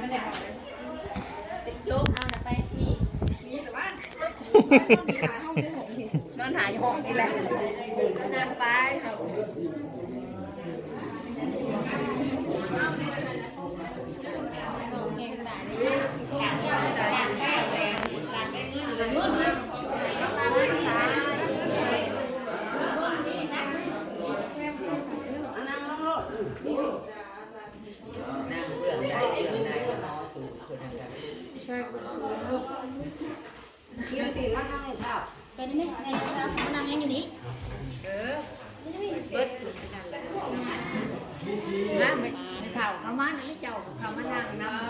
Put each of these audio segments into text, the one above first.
ไม่ได้เอาเลยติดจุ๊บเอาน่ะไปนี่นี่แต่ว่านอนหาอยู่ห้องนี่แหละนั่งไปนั่งเบื่อได้เบื่อได้ก็นอนสู่คนทางการ ไปนี่ไหมไงเรามานั่งยังอยู่นี่เออเบิดถูกนั่นแหละนะไม่ไม่เท่าเขามาไม่เจ้าเขามานั่งนำ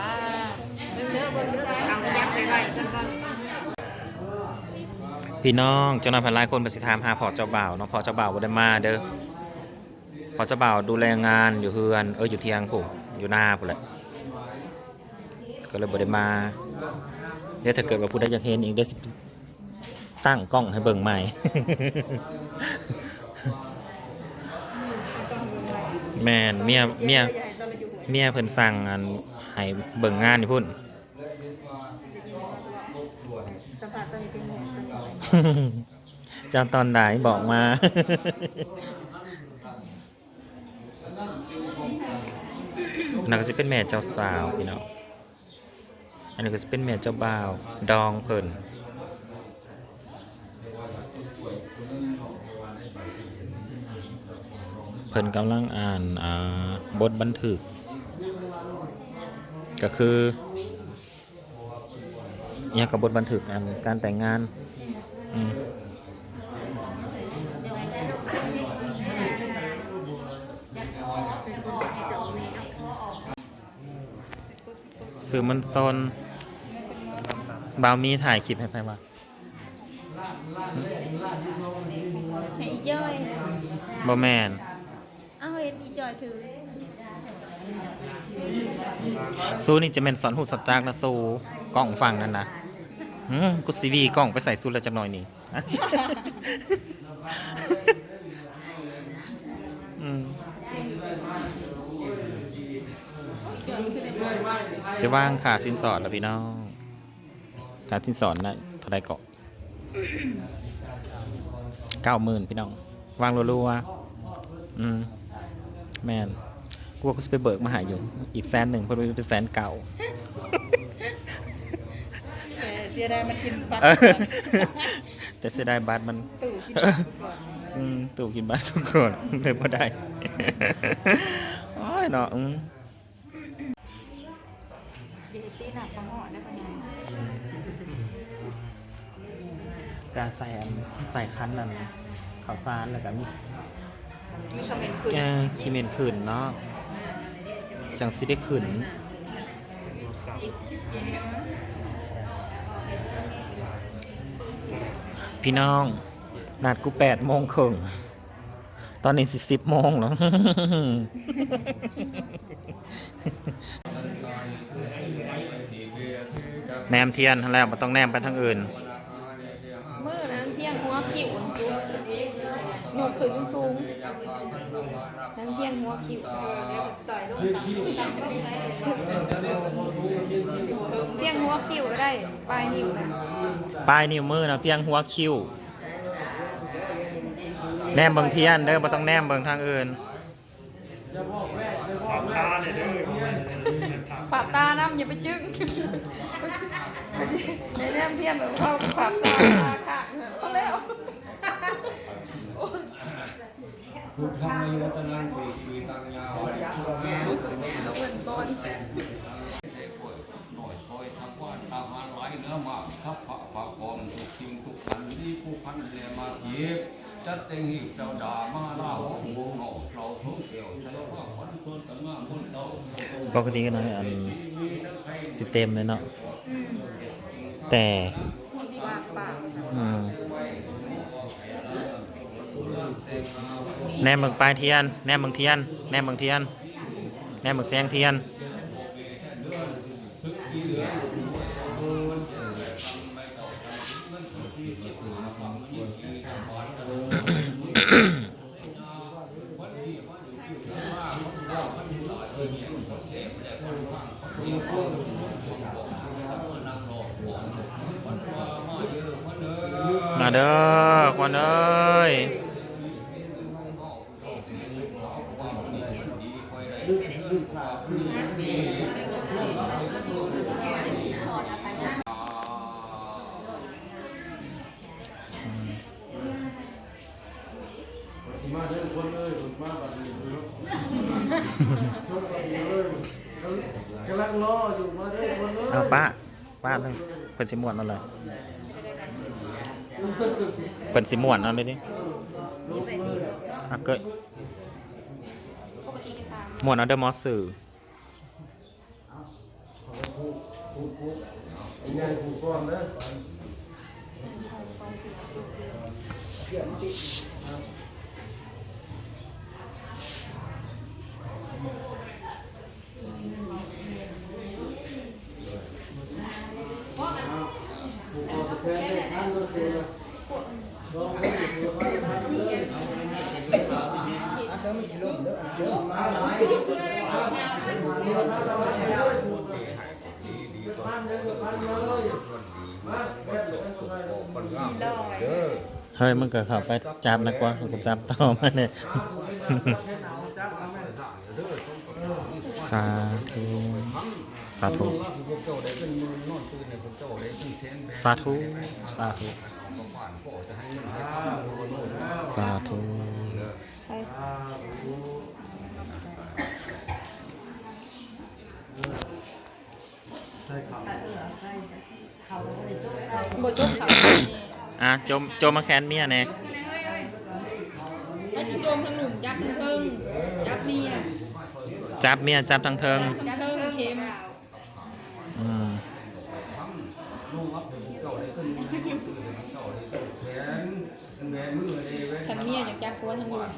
ว่าเบิ่งเด้อเบิ่งเด้อทำก็ยักไปไว้ฉันก่อนพี่น้องเจ้าหน้าที่หลายคนไปสิถามหาพอเจ้าบ่าวเนาะพอเจ้าบ่าวบ่ได้มาเด้อพอเจ้าบ่าวดูแลงานอยู่เฮือนเอออยู่เทียงผมอยู่หน้าผมแหละก็เลยบ่ได้มาเดี๋ยวถ้าเกิดว่าผู้ใดอยากเห็นอีกเดี๋ยวสิตั้งกล้องให้เบิ่งใหม่ แม่นเมียเมียเมียเพิ่นสั่งอัน ให้เบิ่งงานอยู่พุ่นสภาพตอนนี้เป็นไงเจ้าตอนไหนบอกมา นั่นก็จะเป็นแม่เจ้าสาวพี่น้องอันนี้ก็จะเป็นแม่เจ้าบ่าว ดองเพิ่นเพิ่นกำลังอ่านอ่าบทบันทึก ก็คือเนี่ยกับบทบันทึกอันการแต่งงานอืมสื่อมันซนบาวมีถ่ายคลิปให้ไปว่าให้อีจอยบอแมน เอาเห็นอีจอยถือ ซูนี่จะเป็นสอนหูสัจจากนะซูกล้องฟังนั่นนะอืมกูซีวีกล้องไปใส่ซูแล้วจะหน่อยนี่เสียว่างค่าสินสอดแล้วพี่น้องค่าสินสอดนะเท่าไรเกาะเก้าหมื่นพี่น้อง วางรัวๆอืม แมน กูว่ากูจะไปเบิกมาหาอยู่ อีกแสนหนึ่งเพราะว่าเป็นแสนเก่าเสียดายมันกินบัตรเออแต่เสียดายบัตรมัน ตู่กินบัตรก่อนอืมตู่กินบัตรทุกคนเลยพอได้โอ้ยเนาะอืมดีตีหนักกระหอได้ปะไงการใส่อันใส่คันนั่นข้าวสารแล้วก็มี มีคอมเมนต์คุย แกคิเมนขืนเนาะ จังสิได้ขืนพี่น้อง นัดกูแปดโมงครึ่งตอนนี้สิสิบโมงแล้วแนมเทียนแล้วมันต้องแนมไปทางอื่น เมื่อนั้นเพียงหัวขิวสูง หนูขึ้นสูงทั้งเพียงหัวขิวต่อยลงต่ำต่ำไม่ได้เพียงหัวขิวก็ได้ ปลายนิ้วนะปลายนิ้วมือนะเพียงหัวคิ้วแนมเบิงเทียนเด้อบ่ต้องแนมเบิงทางอื่นปรับตาน้ำอย่าไปจึ้งในแนมเพียงแบบเขาปรับตาตาค่ะเขาแล้ว พุทธังอายุวัตนังปีชีตังยาวเหมือนตอนเสร็จหน่อยซอยทางว่านทางหันไหลเนื้อมากทับพระพระกองทุกทิมทุกขันที่ผู้พันเรียมาเย็บจัดเต็งหิบเจ้าด่ามาล่าห้องวงหนอเราทุ่งเกี่ยวใช้ว่าขวัญต้นกันมาบนเตาปกติก็น้อยอันสิเต็มเลยเนาะแต่อืม แนมเมืองปลายเทียน แนมเมืองเทียน แนมเมืองเทียน แนมเมืองแสงเทียนมาเด้อควันเอ้ย มาเด้อคนเอ้ยคนมาบัดนี้เนาะชมกันเลยกำลังรออยู่มาเด้อคนเอ้ยเอาป้าป้าเลยเป็นสิม่วนเอาเลยเป็นสิม่วนเอาเลยดิอะเกยปกติก็สามม่วนเอาเดอมอสสื่อ ยังไงผูกก่อนเด้อผูกคอตะแคงได้ทันก็คือลองให้ดูว่าทันเลยพันเด้อพันเลยมาแม่เด้อ คนไทยเฮ้ยมึงก็เข้าไปจับนะกว่ากูจับต่อมาเนี่ยสาธุสาธุสาธุสาธุสาธุใช่ครับทยกเขา อะโจมโจมมาแคนเมียแน่ไอ้ที่โจมทั้งหนุ่มจับทั้งเทิงจับเมียจับเมียจับทั้งเทิง จับเทิงเข็มอืมขันเมียอยากจับผัวทั้งหนุ่ม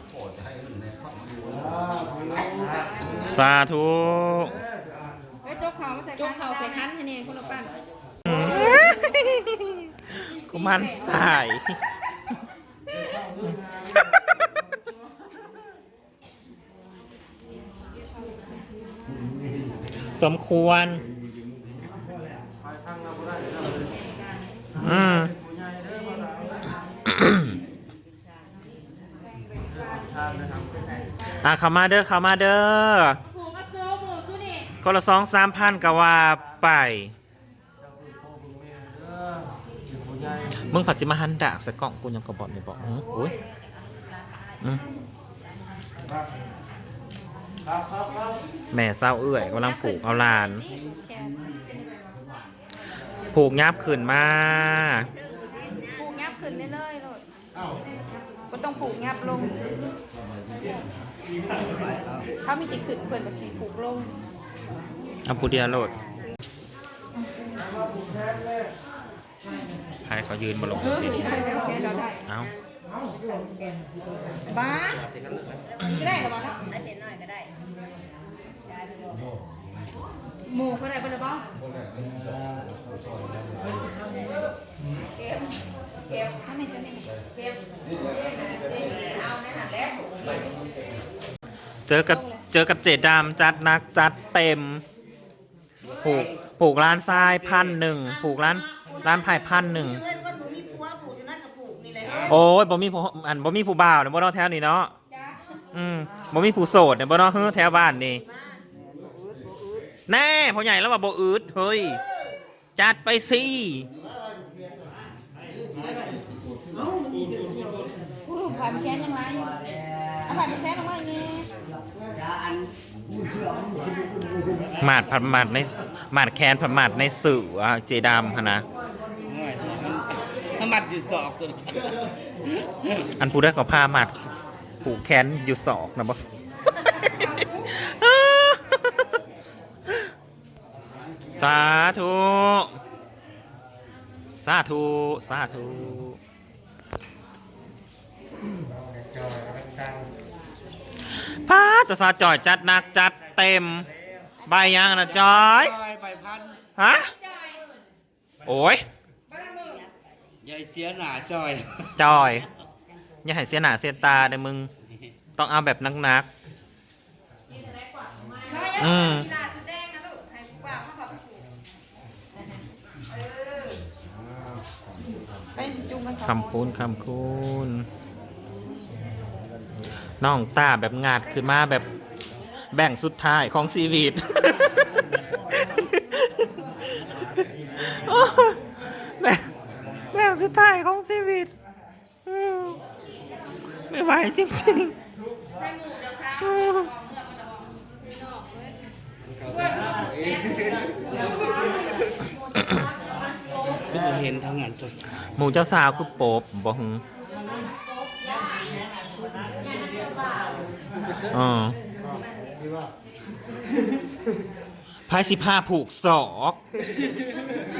สาธุไอ้ยจกเขามาใส่จกเขาใส่คันให้เนี่ยคนละปั้น กูมันสาย สมควร อืมอะเข้ามาเด้อเข้ามาเด้อผูกระโซหมูสุนี่ คนละสองสามพันก็ว่าไป มึงผัดสิมาหันดากใส่กล่องกูยังกระบอกไม่บอกอื้ออุ้ยอืมครับครับครับแม่เศร้าเอื้อยกำลังผูกเอาหลานแขนผูกยับขึ้นมา ผูกงับขึ้นเรื่อยๆโลดก็ต้องผูกงับลงเขามีติขึ้นเพื่อนกับสีผูกลงเอาปูเดียโหลด ใครเขายืนบนลงเออดินได้แล้วแกเราได้เอาบ้าก็ได้กับบ้าเนาะได้เส้นหน่อยก็ได้หมูเขาได้ปะบ้าเก็บเก็บถ้าไม่จะเนี่ยเก็บเอาในหันแล้วเจอกับเจอกับเจดามจัดนักจัดเต็ม ผูกผูกร้านทรายพันหนึ่งผูกร้าน ร้านไผ่พันหนึ่งเอ้ยก็หนูมีผัวผูกอยู่นั่นกับผูกนี่แหละโอ้ยบ่มีผู้อันบ่มีผู้บ่าวเนี่ยบ่เนอแถวนี้เนาะอืมบ่มีผู้โสดเนี่ยบ่เนอเฮ้อแถวบ้านนี่แน่พ่อใหญ่แล้วว่าบ่อืดเฮ้ยจัดไปสิอู้ผ่านแค้นยังไงเอาผ่านแค้นออกมาอย่างงี้หมาดผัดหมาดในหมาดแคนผัดหมาดในสื่ออะเจดามหนนะ มันมัดอยู่ศอกอันผู้ได้ก็พาหมัดผูกแขนอยู่ศอกนะบอสสาธุสาธุสาธุจอยรักกลางพาตัวสาจอยจัดหนักจัดเต็ม ใบยังนะจอยจอยใบพันฮะ โอ้ย ยายเสียหนาจอย จอย อย่าให้เสียหน้าเสียตาเด้อมึง ต้องเอาแบบนักๆอืมไปจุงกันคำคูณคำคูณน้องตาแบบงาดขึ้นมาแบบแบ่งสุดท้ายของชีวิต โอ้ยแบ่งแบ่งสุดท้ายของชีวิตอืม ไม่ไหวจริงๆอืมเห็นทั้งงานจดสาวหมูเจ้าสาวคือโป๊บบ่หึอ๋อพายสิผ้าผูกศอก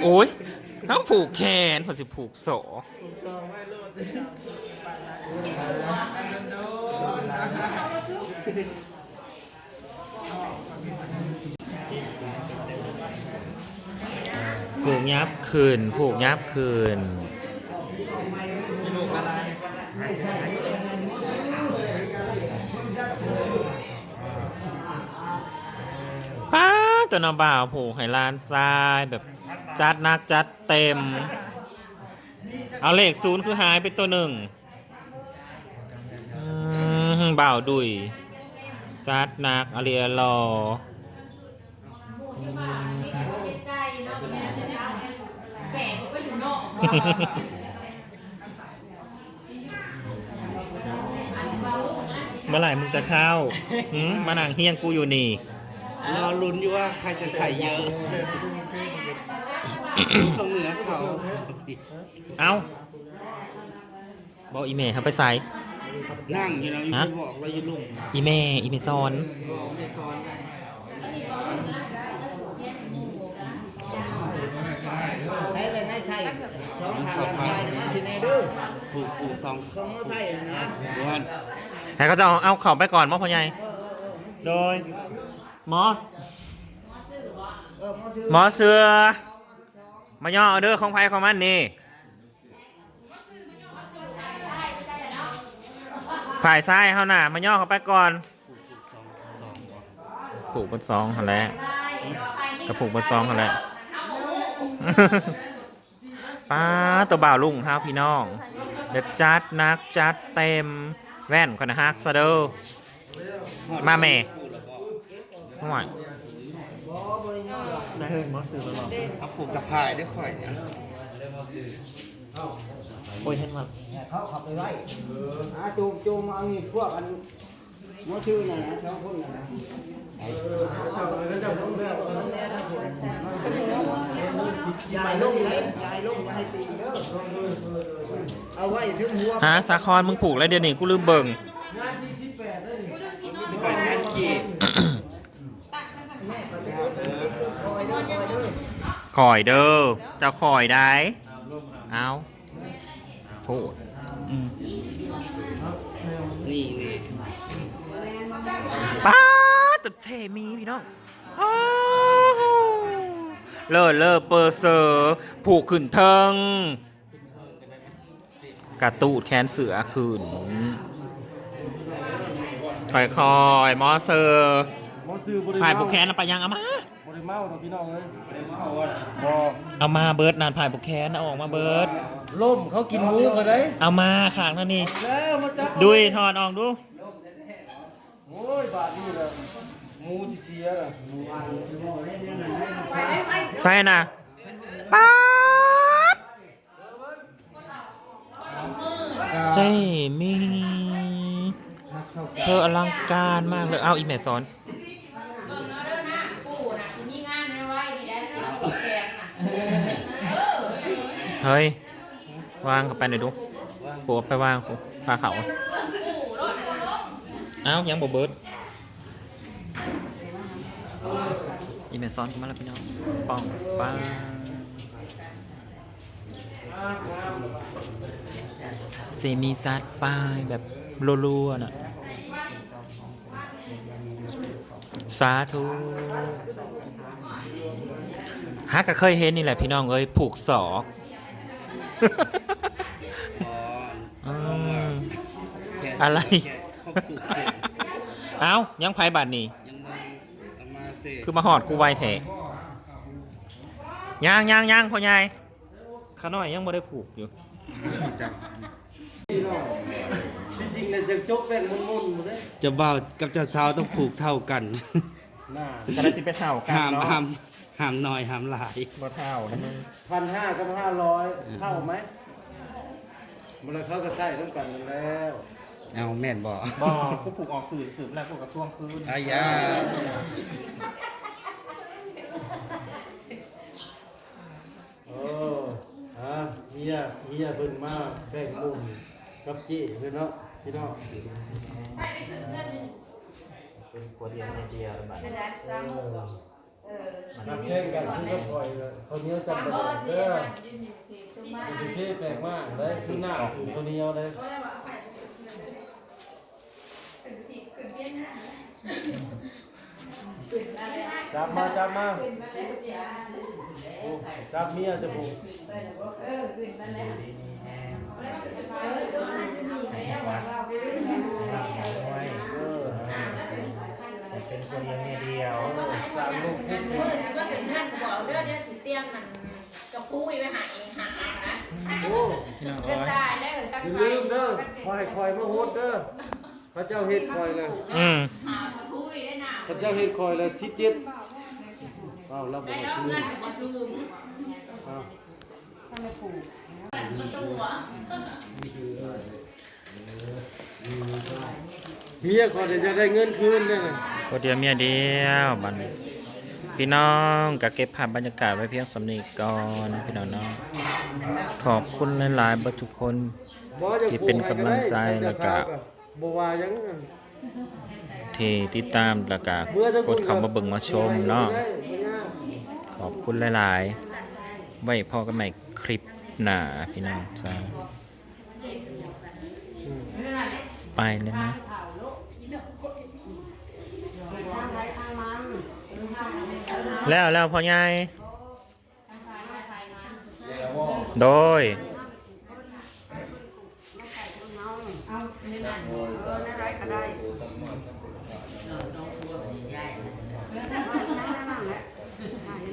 โอ้ย เขาผูกแขนผมสิผูกศอกผูกยับคืนผูกยับคืนป้าตัวน้าบ่าวผูกให้ลานทรายแบบ จัดหนักจัดเต็ม เอาเลขศูนย์คือหายไปตัวหนึ่งอืมบ่าวดุยจัดหนักอาเรียรอเมื่อไหร่มึงจะเข้าหืมมานั่งเฮียงกูอยู่นี่ รอลุ้นอยู่ว่าใครจะใส่เยอะ ตรงเหนือเขาเอาบอกอีเมย์ครับไปใส่นั่งอยู่นะอยู่ฮะบอกเราอยู่ลุ่มอีเมย์อีเมย์ซอนใช้เลยไม่ใส่สองทางกันไปนะทีนี้ดื้อผูกผูกสองสองมือใส่นะด้วนให้เขาจะเอาเอาเข่าไปก่อนมอพ่อใหญ่โดยหมอหมอเสือ มาย่อเอาเด้อของไผ่ของมันนี่ผ่ายซ้ายเขาน่ะมาย่อเขาไปก่อนผูกบนซองเขาแหล้วกระผูกบนซองเขาแหล้วป้าตัวบ่าวลุงครับพี่น้องแบบจัดนักจัดเต็มแว่นคนนะฮักซะเด้อมาแม่ห่วยบ่บ่ย่อหรอก ได้เลยมอสือตลอดเอาผูกตะพายด้วยข่อยเนี่ยโอ้ยเห็นมาเนี่ยเขาขับไปไว้อาจูงจูงเอานี่พวกอันมือซื้อน่ะนะสองคนน่ะนะจับเลยก็จับต้องเลือกนั่นแหละทั้งคนยายลงเลยยายลงอย่าให้ตีเด้อเอาไว้ถึงหัวฮะสาคอนมึงผูกแล้วเดี๋ยวนี้กูลืมเบิ่ง คอยเด้อเจะคอยได้เอาโหดอืมนี่นี่ป้าตึกเทมีพี่น้องอ้าวเลิศเลิศเปอร์เซอร์ผูกขึ้นเทิงกระตูดแขนเสือขึ้นคอยคอยๆมอเซอร์หมอซื้อบริผ่ายผูกแขนเอาไปยังเอามาบริเมาดอกพี่น้องเลย บ่เอามาเบิร์ดนานผ่ายผูกแขนเอาออกมาเบิร์ดล่มเขากินหมูกันได้เอามาขางนั่นนี่แล้วมาจับดุยถอนออกดูโอ้ยบาทนี่แหละหมูสิเสียล่ะใส่นะป๊าดเจมีเธออลังการมากเลยเอาอีเมสอน เฮ้ย วางเข้าไปหน่อยดูปูไปวางปูพาเขาเอ้ายังบเบิดอีเมซอนมาแล้วพี่น้องปองป้างเซมีจัดป้ายแบบรัวๆน่ะสาธุฮักก็เคยเห็นนี่แหละพี่น้องเอ้ยผูกศอก อืมอะไรเขาผูกแขนเอ้ายังไผบัตรนี่ยังมาเอามาเสกคือมาหอดกูไวแท้ย่างย่างย่างพ่อใหญ่ขาน้อยยังบ่ได้ผูกอยู่สิจับจริงๆเลยจะจกแป้งมุนๆหมดเลยเจะบ่าวกับเจ้าสาวต้องผูกเท่ากันหน้าแต่ละสิไปเท่ากันห้ามเนาะ ห้ามห้ามน้อยห้ามหลายบ่เท่านะมึงพันห้ากับห้าร้อยเท่าไหมมันเขาก็ใส่ต้องกันแล้วเอาแม่นบ่บ่กูผูกออกสื่อสืบแล้วกูกับช่วงคืนอายาโอ้ฮะเฮียเฮียเพิ่นมาแป้งมุนกับจี้เพิ่นเนาะพี่น้องเป็นตัวเดียวในเดียวบัด มาแข่งกันคือก็ปล่อยเลยเนี้ยวจำเป็นเด้อเป็นเท่แปลกมากเลยคือหน้าคือเขาวเหนี้ยวเลยจับมาจับมาจับเมียจะผูกเออเป็นตัวเดีย วในเดียวสามลูกขึ้นมือสิว่าเป็นเงื่อนจะบอกเด้อเด้อสิเตียงมันกระพุ้ยไปหาเองหานะโอ้ก็ตายได้เลยตั้งอย่าใจลืมเด้อคอยคอยมาโฮดเด้อพระเจ้าเฮ็ดคอยเลยอืมหากระพุ้ยได้หนาพระเจ้าเฮ็ดคอยเลยชิดจิตอ้าวเราบอได้กแล้วชื่อเงื่อนกับสูงอ้าวประตู เมียคอยเดี๋ยวจะได้เงินคืนเนี่ยตัวเดียวเมียเดียวบัดพี่น้องก็เก็บภาพบรรยากาศไว้เพียงสำนีก่อนพี่น้องเนาะขอบคุณหลายๆเบิดทุกคนบ่จะที่เป็นกำลังใจแล้วก็บ่ว่าหยังที่ติดตามแล้วก็เมื่อทั้งกดเข้ามาเบิ่งมาชมเนาะได้บ่ยากขอบคุณหลายๆ ไว้พอกันใหม่คลิปหน้าพี่น้องจ้าไปเลยนะ แล้วแล้วพ่อใหญ่โดย